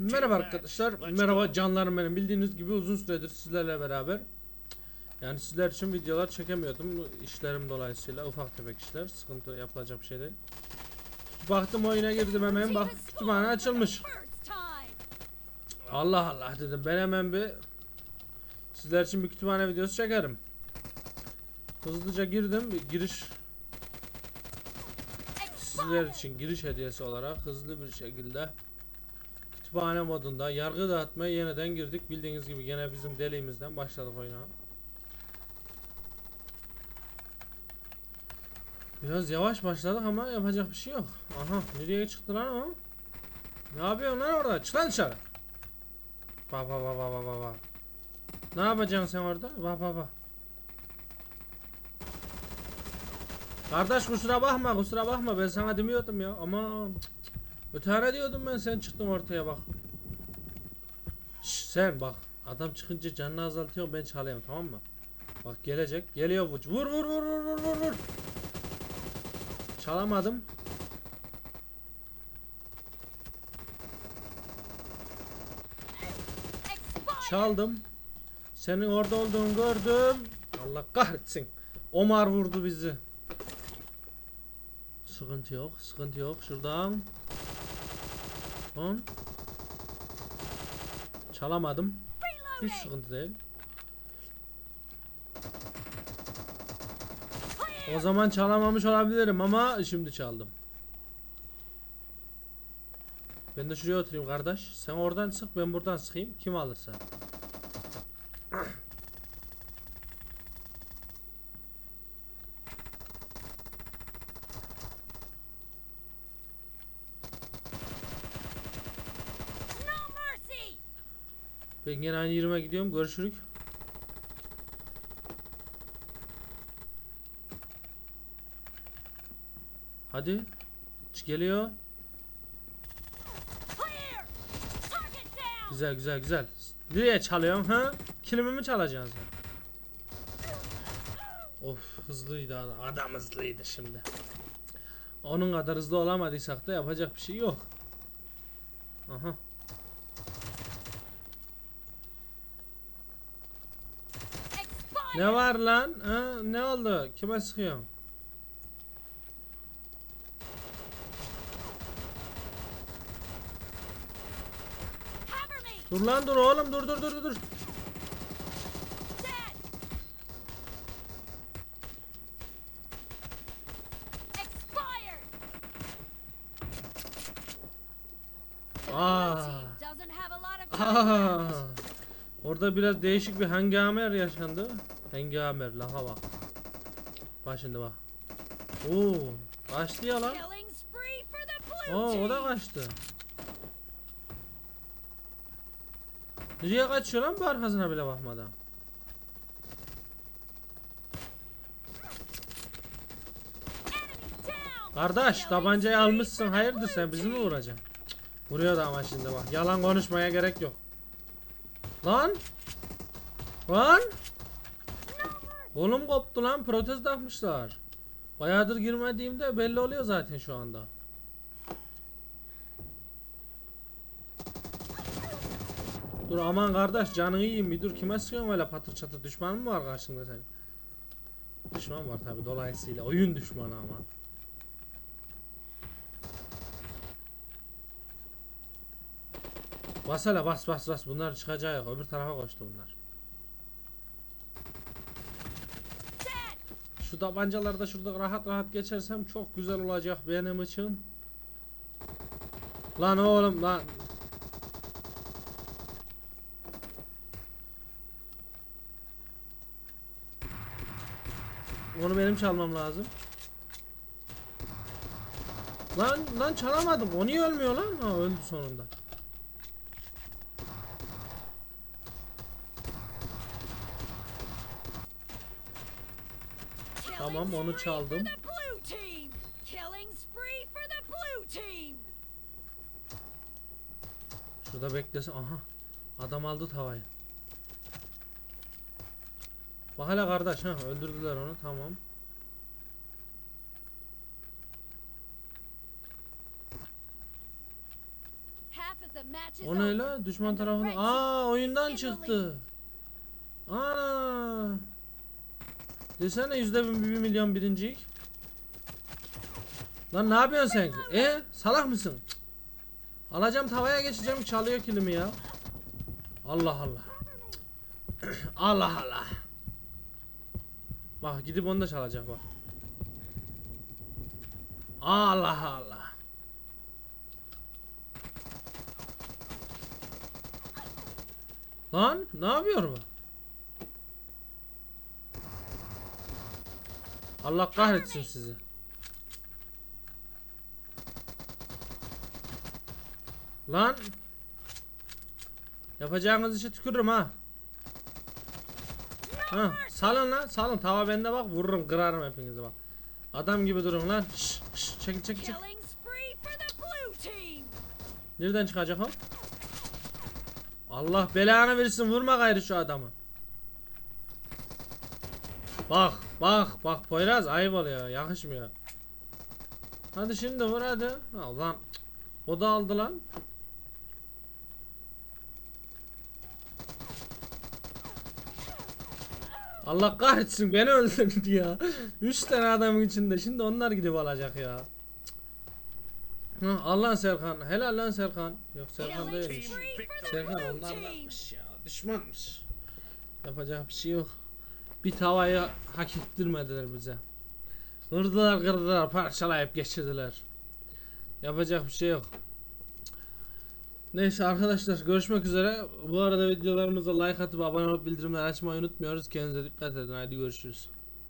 Merhaba arkadaşlar, merhaba canlarım benim. Bildiğiniz gibi uzun süredir sizlerle beraber yani sizler için videolar çekemiyordum. işlerim dolayısıyla ufak tefek işler, sıkıntı yapılacak bir şey değil. Baktım oyuna girdim hemen bak kütüphane açılmış. Allah Allah dedim ben hemen bir sizler için bir kütüphane videosu çekerim. Hızlıca girdim bir giriş sizler için giriş hediyesi olarak hızlı bir şekilde kütüphane modunda yargı dağıtmaya yeniden girdik. Bildiğiniz gibi gene bizim deliğimizden başladık oyuna. Biraz yavaş başladık ama yapacak bir şey yok. Aha nereye çıktı lan o? Ne yapıyorsun lan orada? Çık lan dışarı. Bak bak bak bak bak bak. Ne yapacaksın sen orada? Bak bak bak. Kardeş kusura bakma kusura bakma ben sana demiyordum ya ama Ötene diyordum ben sen çıktın ortaya bak. Şş, sen bak adam çıkınca canını azaltıyor ben çalıyorum tamam mı? Bak gelecek geliyor bu vur vur vur vur vur vur vur. Çalamadım. Çaldım. Senin orada olduğunu gördüm. Allah kahretsin. Omar vurdu bizi. Sıkıntı yok, sıkıntı yok. Şuradan. Lan. Çalamadım. Hiç sıkıntı değil. O zaman çalamamış olabilirim ama şimdi çaldım. Ben de şuraya oturayım kardeş. Sen oradan sık ben buradan sıkayım. Kim alırsa. Ben yine aynı yerime gidiyorum. Görüşürük. Hadi. Geliyor. Güzel güzel güzel. Nereye çalıyorsun ha? Kilimi mi çalacaksın? Of hızlıydı adam. Adam hızlıydı şimdi. Onun kadar hızlı olamadıysak da yapacak bir şey yok. Aha. Ne var lan? Ha, ne oldu? Kime sıkıyorsun? Dur lan dur oğlum dur dur dur dur. Aa. Aa. Orada biraz değişik bir hengamer yaşandı. Hengamer lafa bak. Bak şimdi bak. Oo, kaçtı ya lan. Oo, o da kaçtı. Nereye kaçıyor lan bu arkasına bile bakmadan. Kardeş tabancayı almışsın hayırdır sen bizi mi vuracaksın? Vuruyor da ama şimdi bak yalan konuşmaya gerek yok. Lan! Lan! Kolum koptu lan protez takmışlar. Bayağıdır girmediğimde belli oluyor zaten şu anda. Dur aman kardeş canını yiyeyim bir dur kime sıkıyorsun öyle patır çatır düşman mı var karşında senin? Düşman var tabi dolayısıyla oyun düşmanı ama. Bas bas bas bas bunlar çıkacak öbür tarafa koştu bunlar. Şu tabancalarda şurada rahat rahat geçersem çok güzel olacak benim için. Lan oğlum lan. Onu benim çalmam lazım. Lan lan çalamadım. O niye ölmüyor lan? Ha öldü sonunda. Tamam onu çaldım. Şurada beklesin. Aha. Adam aldı tavayı. Bak hele kardeş ha öldürdüler onu tamam. O ne la? Düşman team Aa oyundan çıktı. Ana. Desene yüzde bir, bir milyon birinciyik. Lan ne yapıyorsun sen? E salak mısın? Cık. Alacağım tavaya geçeceğim çalıyor kilimi ya. Allah Allah. Allah Allah. Bak gidip onu da çalacak bak. Allah Allah. Lan ne yapıyor bu? Allah kahretsin sizi. Lan Yapacağınız işe tükürürüm ha. Ha, salın lan salın tava bende bak vururum kırarım hepinizi bak. Adam gibi durun lan. Şş, şş, the blue team. Nereden çıkacak o? Allah belanı versin vurma gayrı şu adamı. Bak bak bak Poyraz ayıp oluyor yakışmıyor. Hadi şimdi vur hadi. Cık. o da aldı lan. Allah kahretsin beni öldürdü ya. Üç tane adamın içinde şimdi onlar gidip alacak ya. Cık. Ha, al lan Serkan. Helal lan Serkan. Yok Serkan değilmiş. Serkan onlardanmış ya. Düşmanmış. Yapacak bir şey yok. Bir tavayı hak ettirmediler bize. Kırdılar kırdılar parçalayıp geçirdiler. Yapacak bir şey yok. Neyse arkadaşlar görüşmek üzere. Bu arada videolarımıza like atıp abone olup bildirimleri açmayı unutmuyoruz. Kendinize dikkat edin. Haydi görüşürüz.